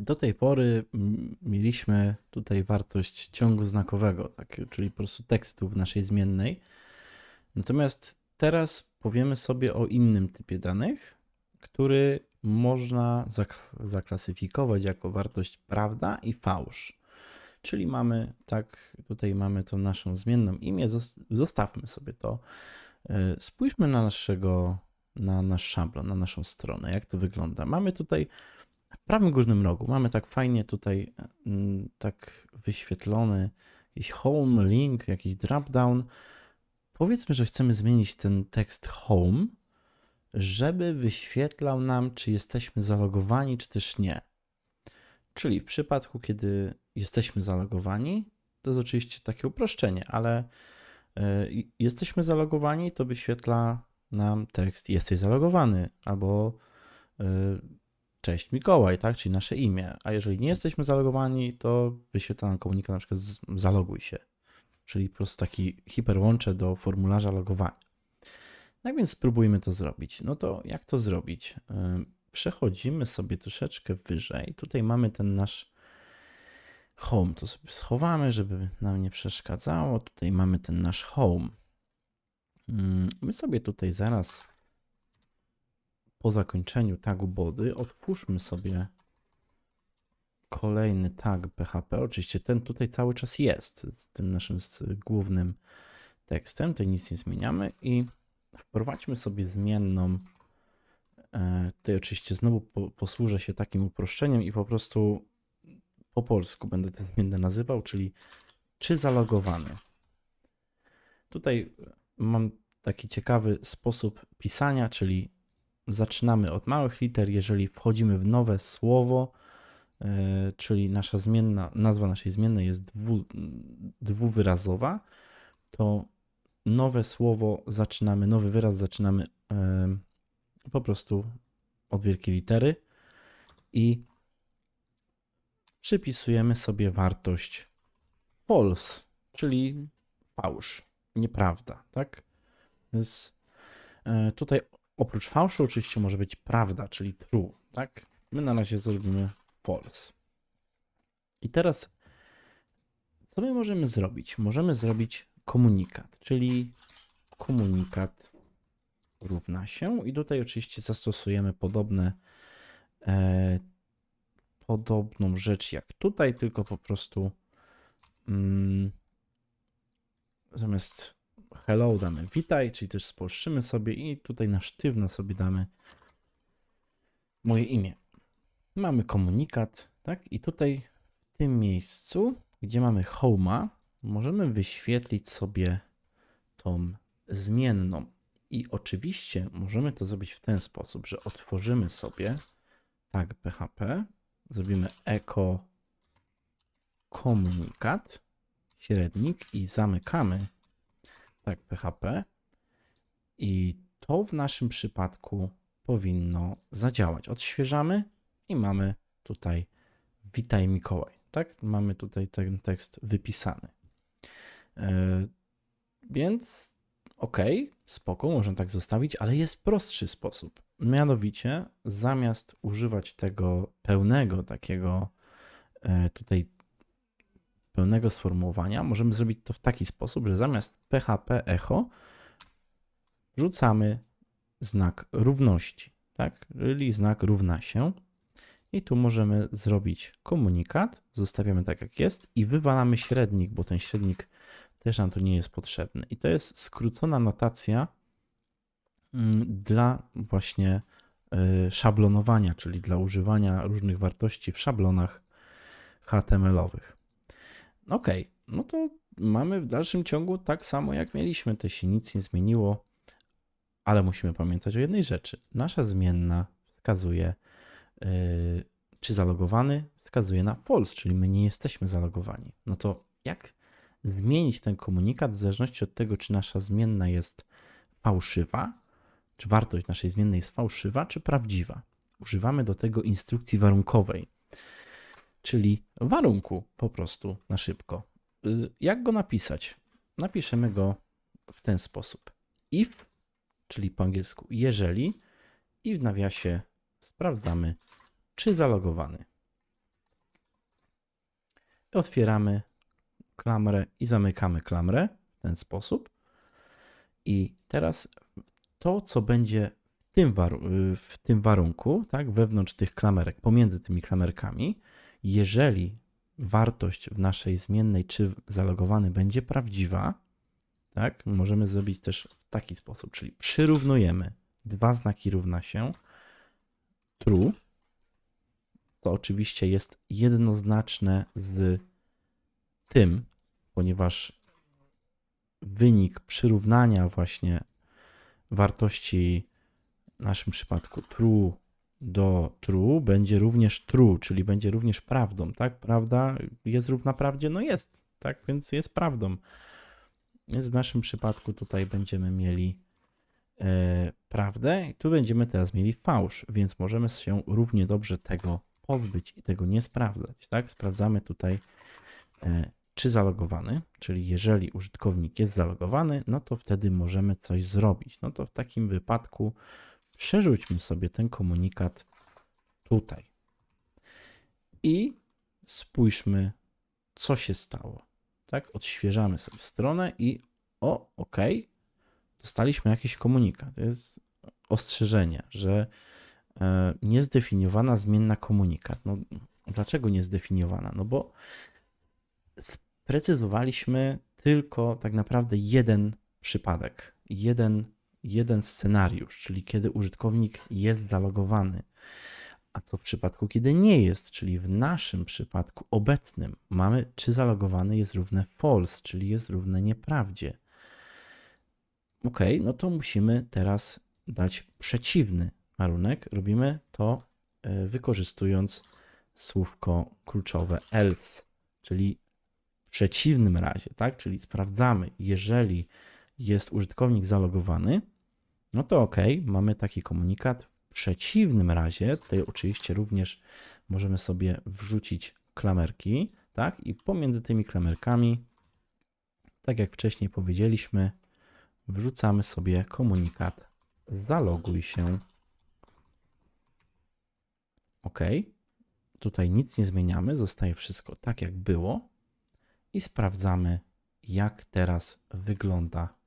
Do tej pory mieliśmy tutaj wartość ciągu znakowego, tak, czyli po prostu tekstu w naszej zmiennej. Natomiast teraz powiemy sobie o innym typie danych, który można zak- zaklasyfikować jako wartość prawda i fałsz. Czyli mamy, tak, tutaj mamy tą naszą zmienną imię, zos- zostawmy sobie to. E, Spójrzmy na naszego, na nasz szablon, na naszą stronę, jak to wygląda. Mamy tutaj w prawym górnym rogu, mamy tak fajnie tutaj mm, tak wyświetlony jakiś home, link, jakiś dropdown. Powiedzmy, że chcemy zmienić ten tekst home, żeby wyświetlał nam, czy jesteśmy zalogowani, czy też nie. Czyli w przypadku, kiedy jesteśmy zalogowani, to jest oczywiście takie uproszczenie, ale e, jesteśmy zalogowani, to wyświetla nam tekst jesteś zalogowany albo e, cześć Mikołaj, tak, czyli nasze imię. A jeżeli nie jesteśmy zalogowani, to wyświetla nam komunikat na przykład z- zaloguj się, czyli po prostu taki hiperłącze do formularza logowania. Tak więc spróbujmy to zrobić. No to jak to zrobić? Przechodzimy sobie troszeczkę wyżej. Tutaj mamy ten nasz home. To sobie schowamy, żeby nam nie przeszkadzało. Tutaj mamy ten nasz home. My sobie tutaj zaraz po zakończeniu tagu body otwórzmy sobie kolejny tag PHP. Oczywiście ten tutaj cały czas jest z tym naszym głównym tekstem. Tutaj nic nie zmieniamy i wprowadźmy sobie zmienną. E, Tutaj oczywiście znowu po, posłużę się takim uproszczeniem i po prostu po polsku będę te zmienne nazywał, czyli czy zalogowany. Tutaj mam taki ciekawy sposób pisania, czyli zaczynamy od małych liter, jeżeli wchodzimy w nowe słowo, e, czyli nasza zmienna, nazwa naszej zmiennej jest dwu, dwuwyrazowa, to nowe słowo zaczynamy, nowy wyraz zaczynamy e, po prostu od wielkiej litery i przypisujemy sobie wartość false, czyli fałsz, nieprawda, tak? Więc e, tutaj oprócz fałszu oczywiście może być prawda, czyli true, tak? My na razie zrobimy false. I teraz co my możemy zrobić? Możemy zrobić komunikat, czyli komunikat równa się i tutaj oczywiście zastosujemy podobne e, podobną rzecz jak tutaj, tylko po prostu mm, zamiast hello damy witaj, czyli też spolszczymy sobie i tutaj na sztywno sobie damy moje imię. Mamy komunikat, tak? I tutaj w tym miejscu, gdzie mamy home'a, możemy wyświetlić sobie tą zmienną. I oczywiście możemy to zrobić w ten sposób, że otworzymy sobie tag PHP, zrobimy echo komunikat, średnik i zamykamy tag PHP i to w naszym przypadku powinno zadziałać. Odświeżamy i mamy tutaj witaj Mikołaj, tak? Mamy tutaj ten tekst wypisany. E, Więc ok, spoko, można tak zostawić, ale jest prostszy sposób. Mianowicie, zamiast używać tego pełnego takiego e, tutaj pełnego sformułowania, możemy zrobić to w taki sposób, że zamiast PHP echo wrzucamy znak równości, tak? Czyli znak równa się. I tu możemy zrobić komunikat, zostawiamy tak jak jest i wywalamy średnik, bo ten średnik też nam tu nie jest potrzebny. I to jest skrócona notacja mm, dla właśnie y, szablonowania, czyli dla używania różnych wartości w szablonach HTML-owych. Ok, no to mamy w dalszym ciągu tak samo jak mieliśmy, to się nic nie zmieniło, ale musimy pamiętać o jednej rzeczy. Nasza zmienna wskazuje, y, czy zalogowany, wskazuje na false, czyli my nie jesteśmy zalogowani. No to jak zmienić ten komunikat w zależności od tego, czy nasza zmienna jest fałszywa, czy wartość naszej zmiennej jest fałszywa, czy prawdziwa. Używamy do tego instrukcji warunkowej, czyli warunku po prostu na szybko. Y, Jak go napisać? Napiszemy go w ten sposób. If, czyli po angielsku jeżeli, i w nawiasie sprawdzamy, czy zalogowany. Otwieramy klamrę i zamykamy klamrę w ten sposób. I teraz to, co będzie w tym, w tym warunku, tak, wewnątrz tych klamerek, pomiędzy tymi klamerkami, jeżeli wartość w naszej zmiennej czy zalogowany będzie prawdziwa, tak, możemy zrobić też w taki sposób, czyli przyrównujemy dwa znaki równa się true, to oczywiście jest jednoznaczne z tym, ponieważ wynik przyrównania właśnie wartości w naszym przypadku true do true będzie również true, czyli będzie również prawdą, tak? Prawda jest równa prawdzie? No jest, tak? Więc jest prawdą. Więc w naszym przypadku tutaj będziemy mieli e, prawdę i tu będziemy teraz mieli fałsz, więc możemy się równie dobrze tego pozbyć i tego nie sprawdzać, tak? Sprawdzamy tutaj e, czy zalogowany, czyli jeżeli użytkownik jest zalogowany, no to wtedy możemy coś zrobić. No to w takim wypadku przerzućmy sobie ten komunikat tutaj i spójrzmy, co się stało. Tak, odświeżamy sobie stronę i o, ok, dostaliśmy jakiś komunikat. To jest ostrzeżenie, że e, niezdefiniowana zmienna komunikat. No, dlaczego niezdefiniowana? No bo sprecyzowaliśmy tylko tak naprawdę jeden przypadek, jeden, jeden scenariusz, czyli kiedy użytkownik jest zalogowany. A co w przypadku, kiedy nie jest, czyli w naszym przypadku obecnym mamy, czy zalogowany jest równe false, czyli jest równe nieprawdzie. Ok, no to musimy teraz dać przeciwny warunek. Robimy to e, wykorzystując słówko kluczowe else, czyli w przeciwnym razie, tak? Czyli sprawdzamy, jeżeli jest użytkownik zalogowany, no to ok, mamy taki komunikat. W przeciwnym razie, tutaj oczywiście również możemy sobie wrzucić klamerki, tak? I pomiędzy tymi klamerkami, tak jak wcześniej powiedzieliśmy, wrzucamy sobie komunikat zaloguj się. OK. Tutaj nic nie zmieniamy, zostaje wszystko tak jak było i sprawdzamy, jak teraz wygląda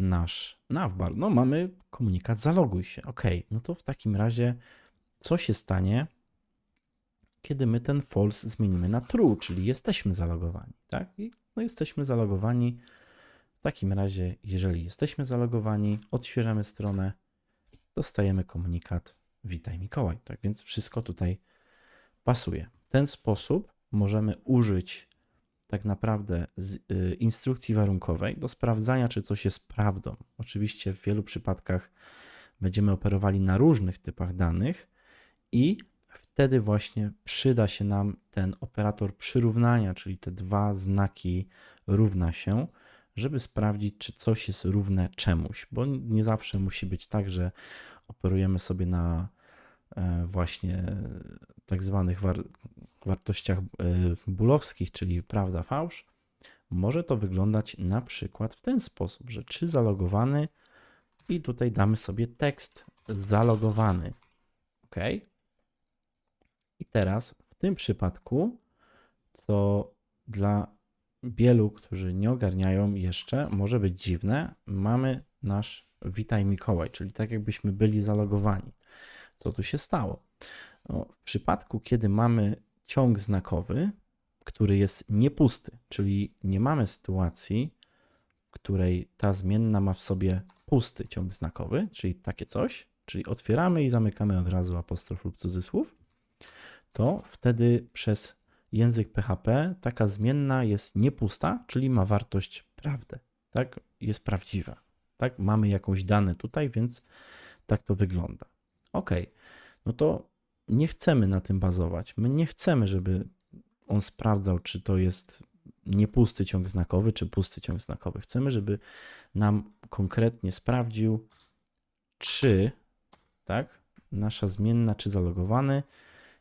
nasz navbar. No, mamy komunikat zaloguj się. OK, no to w takim razie, co się stanie, kiedy my ten false zmienimy na true, czyli jesteśmy zalogowani, tak? I no, jesteśmy zalogowani. W takim razie, jeżeli jesteśmy zalogowani, odświeżamy stronę, dostajemy komunikat Witaj Mikołaj. Tak więc wszystko tutaj pasuje. W ten sposób możemy użyć tak naprawdę z, y, instrukcji warunkowej do sprawdzania, czy coś jest prawdą. Oczywiście w wielu przypadkach będziemy operowali na różnych typach danych i wtedy właśnie przyda się nam ten operator przyrównania, czyli te dwa znaki równa się, żeby sprawdzić, czy coś jest równe czemuś, bo nie zawsze musi być tak, że operujemy sobie na e, właśnie tak zwanych wartościach e, bulowskich, czyli prawda, fałsz. Może to wyglądać na przykład w ten sposób, że czy zalogowany i tutaj damy sobie tekst zalogowany. OK. I teraz w tym przypadku, co dla wielu, którzy nie ogarniają jeszcze, może być dziwne, mamy nasz Witaj Mikołaj, czyli tak jakbyśmy byli zalogowani. Co tu się stało? No, w przypadku, kiedy mamy ciąg znakowy, który jest niepusty, czyli nie mamy sytuacji, w której ta zmienna ma w sobie pusty ciąg znakowy, czyli takie coś, czyli otwieramy i zamykamy od razu apostrof lub cudzysłów, to wtedy przez język PHP taka zmienna jest niepusta, czyli ma wartość prawdę, tak? Jest prawdziwa, tak? Mamy jakąś dane tutaj, więc tak to wygląda. Ok, no to nie chcemy na tym bazować. My nie chcemy, żeby on sprawdzał, czy to jest niepusty ciąg znakowy, czy pusty ciąg znakowy. Chcemy, żeby nam konkretnie sprawdził, czy tak, nasza zmienna, czy zalogowany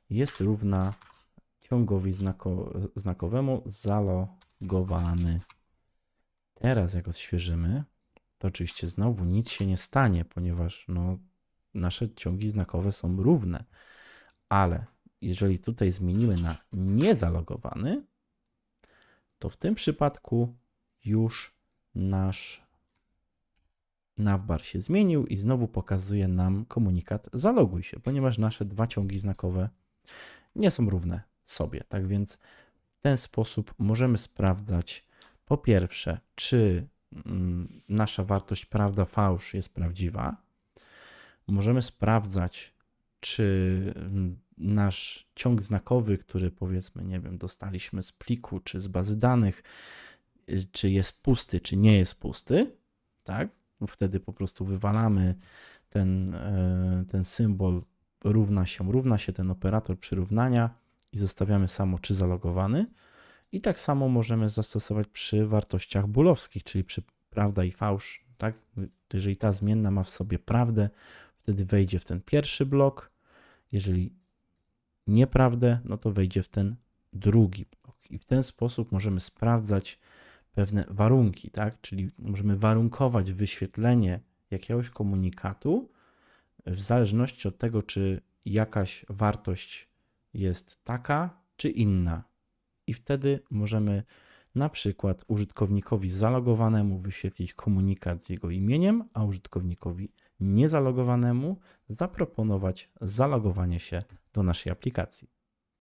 jest równa ciągowi znako, znakowemu zalogowany. Teraz jak odświeżymy, to oczywiście znowu nic się nie stanie, ponieważ no, nasze ciągi znakowe są równe. Ale jeżeli tutaj zmienimy na niezalogowany, to w tym przypadku już nasz navbar się zmienił i znowu pokazuje nam komunikat zaloguj się, ponieważ nasze dwa ciągi znakowe nie są równe sobie. Tak więc w ten sposób możemy sprawdzać po pierwsze, czy mm, nasza wartość prawda fałsz jest prawdziwa. Możemy sprawdzać, czy mm, nasz ciąg znakowy, który powiedzmy, nie wiem, dostaliśmy z pliku czy z bazy danych, y, czy jest pusty, czy nie jest pusty, tak? Wtedy po prostu wywalamy ten, e, ten symbol równa się, równa się ten operator przyrównania i zostawiamy samo czy zalogowany. I tak samo możemy zastosować przy wartościach bólowskich, czyli przy prawda i fałsz. Tak? Jeżeli ta zmienna ma w sobie prawdę, wtedy wejdzie w ten pierwszy blok. Jeżeli nieprawdę, no to wejdzie w ten drugi blok. I w ten sposób możemy sprawdzać pewne warunki, tak? Czyli możemy warunkować wyświetlenie jakiegoś komunikatu w zależności od tego, czy jakaś wartość jest taka, czy inna. I wtedy możemy na przykład użytkownikowi zalogowanemu wyświetlić komunikat z jego imieniem, a użytkownikowi niezalogowanemu zaproponować zalogowanie się do naszej aplikacji.